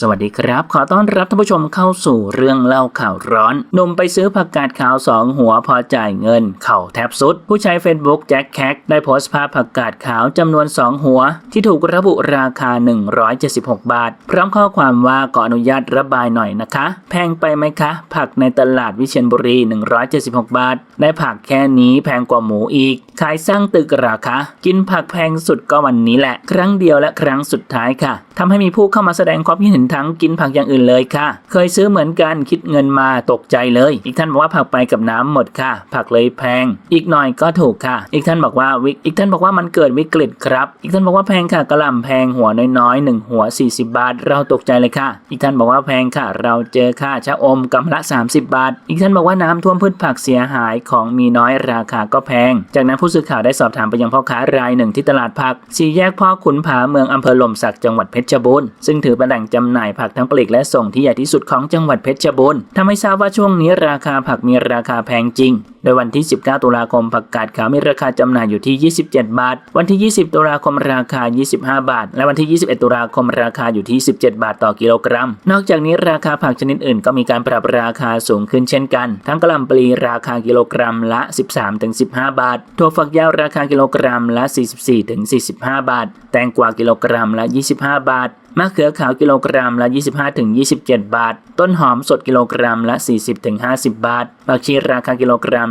สวัสดีครับ ขอต้อนรับท่านผู้ชมเข้าสู่เรื่องเล่าข่าวร้อนหนุ่มไปซื้อผักกาดขาวสองหัวพอจ่ายเงิน เข่าแทบสุด ผู้ใช้ Facebook แจ็คแคกได้โพสต์ภาพผักกาดขาวจำนวน 2 หัว ที่ถูกระบุราคา 176 บาท พร้อมข้อความว่าขออนุญาตระบายหน่อยนะคะ แพงไปไหมคะ ผักในตลาดวิเชียรบุรี 176 บาท ได้ผักแค่นี้แพงกว่าหมูอีก ขายสร้างตึกราคากินผักแพงสุดก็วันนี้แหละ ครั้งเดียวและครั้งสุดท้ายค่ะทำให้มีผู้เข้ามาแสดงความคิดเห็นทั้งกินผักอย่างอื่นเลยค่ะ เคยซื้อเหมือนกันคิดเงินมาตกใจเลย อีกท่านบอกว่าผักไปกับน้ำหมดค่ะ ผักเลยแพง อีกหน่อยก็ถูกค่ะ อีกท่านบอกว่าวิกอีกท่านบอกว่ามันเกิดวิกฤตครับ อีกท่านบอกว่าแพงค่ะกระหล่ำแพงหัวน้อยๆหนึ่งหัว 40 บาท เราตกใจเลยค่ะ อีกท่านบอกว่าแพงค่ะ เราเจอค่าชะอมกำละ 30 บาท อีกท่านบอกว่าน้ำท่วมพืชผักเสียหายของมีน้อยราคาก็แพง จากนั้นผู้สื่อข่าวได้สอบถามไปยังพ่อค้ารายหนึ่งที่ตลาดผักสี่แยกพ่อขุนผาเมืองอำเภอหล่มสักจังหวัดเพชรบูรณ์ซึ่งถือเป็นแหล่งจำหน่ายผักทั้งปลีกและส่งที่ใหญ่ที่สุดของจังหวัดเพชรบูรณ์ทำให้ทราบว่าช่วงนี้ราคาผักมีราคาแพงจริง โดยวันที่ 19 ตุลาคมผักกาดขาวมีราคาจำหน่ายอยู่ที่ 27 บาท วันที่ 20 ตุลาคมราคา 25 บาท และวันที่ 21 ตุลาคมราคาอยู่ที่ 17 บาทต่อกิโลกรัม นอกจากนี้ราคาผักชนิดอื่นก็มีการปรับราคาสูงขึ้นเช่นกัน ทั้งกะหล่ำปลีราคากิโลกรัมละ 13-15 บาท ถั่วฝักยาวราคากิโลกรัมละ 44-45 บาท แตงกวากิโลกรัมละ 25 บาทมะเขือขาวกิโลกรัมละ 25-27 บาท ต้นหอมสดกิโลกรัมละ 40-50 บาทผักชีราคากิโลกรัม